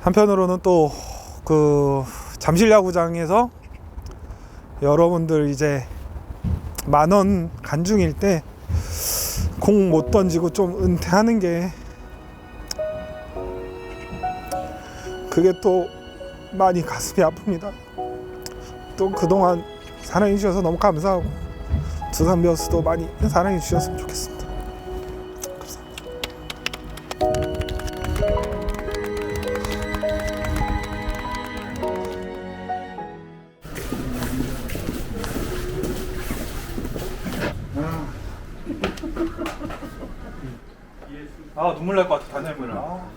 한편으로는 또 그 잠실 야구장에서 여러분들 이제 만원 간중일 때 공 못 던지고 좀 은퇴하는 게 그게 또 많이 가슴이 아픕니다. 또 그동안 사랑해 주셔서 너무 감사하고 두산 베어스도 많이 사랑해 주셨으면 좋겠습니다. 아 눈물 날 것 같아 단열물을. 아.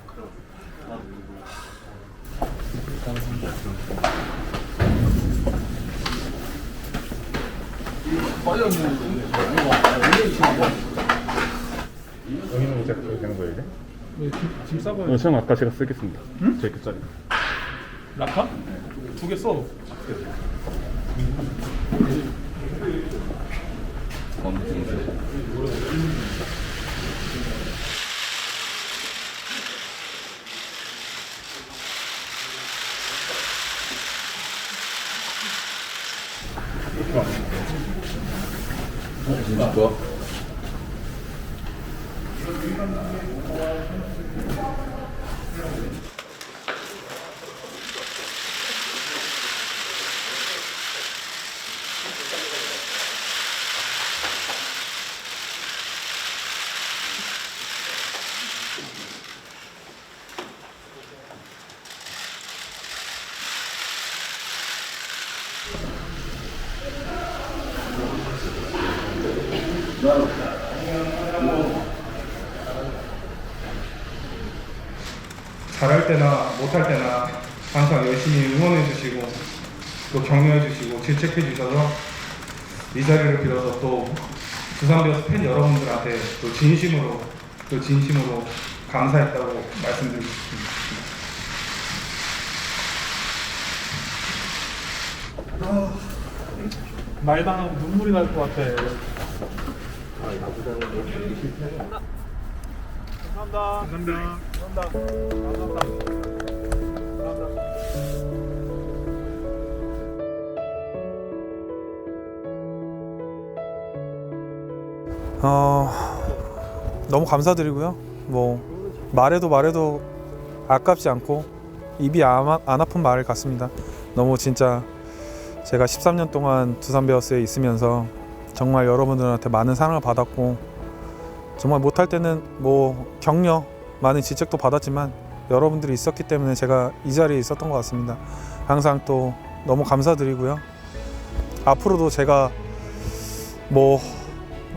여기는 이제 그렇게 되는 거예요, 이제? 짐 싸봐요. 어, 형 아까 제가 쓰겠습니다. 제 끝자리. 라카? 두 개 써. de copo. Thank 잘할 때나 못할 때나 항상 열심히 응원해 주시고 또 격려해 주시고 질책해 주셔서 이 자리를 빌어서 또 두산 베어스 팬 여러분들한테 또 진심으로 또 진심으로 감사했다고 말씀드리고 싶습니다. 말만 하면 눈물이 날 것 같아. 감사합니다. 감사합니다. 감사합니다. 감사합니다. 어, 너무 감사드리고요. 뭐 말해도 말해도 아깝지 않고 입이 안, 아- 안 아픈 말 같습니다. 너무 진짜 제가 13년 동안 두산 베어스에 있으면서 정말 여러분들한테 많은 사랑을 받았고 정말 못할 때는 뭐 격려 많은 지적도 받았지만 여러분들이 있었기 때문에 제가 이 자리에 있었던 것 같습니다. 항상 또 너무 감사드리고요. 앞으로도 제가 뭐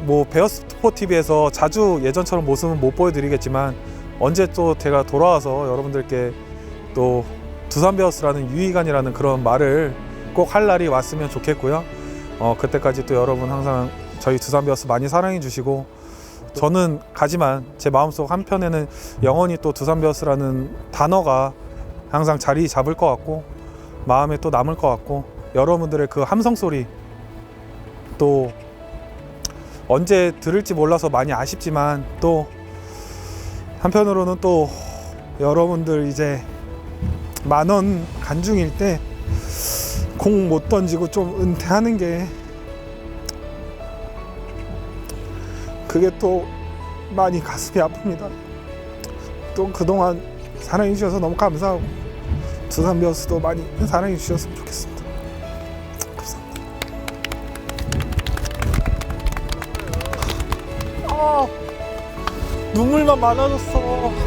뭐 베어스 투포 TV에서 자주 예전처럼 모습은 못 보여드리겠지만 언제 또 제가 돌아와서 여러분들께 또 두산 베어스라는 유희관이라는 그런 말을 꼭 할 날이 왔으면 좋겠고요. 어 그때까지 또 여러분 항상 저희 두산 베어스 많이 사랑해 주시고 저는 가지만 제 마음속 한편에는 영원히 또 두산 베어스라는 단어가 항상 자리 잡을 것 같고 마음에 또 남을 것 같고 여러분들의 그 함성 소리 또 언제 들을지 몰라서 많이 아쉽지만 또 한편으로는 또 여러분들 이제 만원 간중일 때 공 못 던지고 좀 은퇴하는 게 그게 또 많이 가슴이 아픕니다. 또 그동안 사랑해 주셔서 너무 감사하고 두산 베어스도 많이 사랑해 주셨으면 좋겠습니다. 아, 눈물만 많아졌어.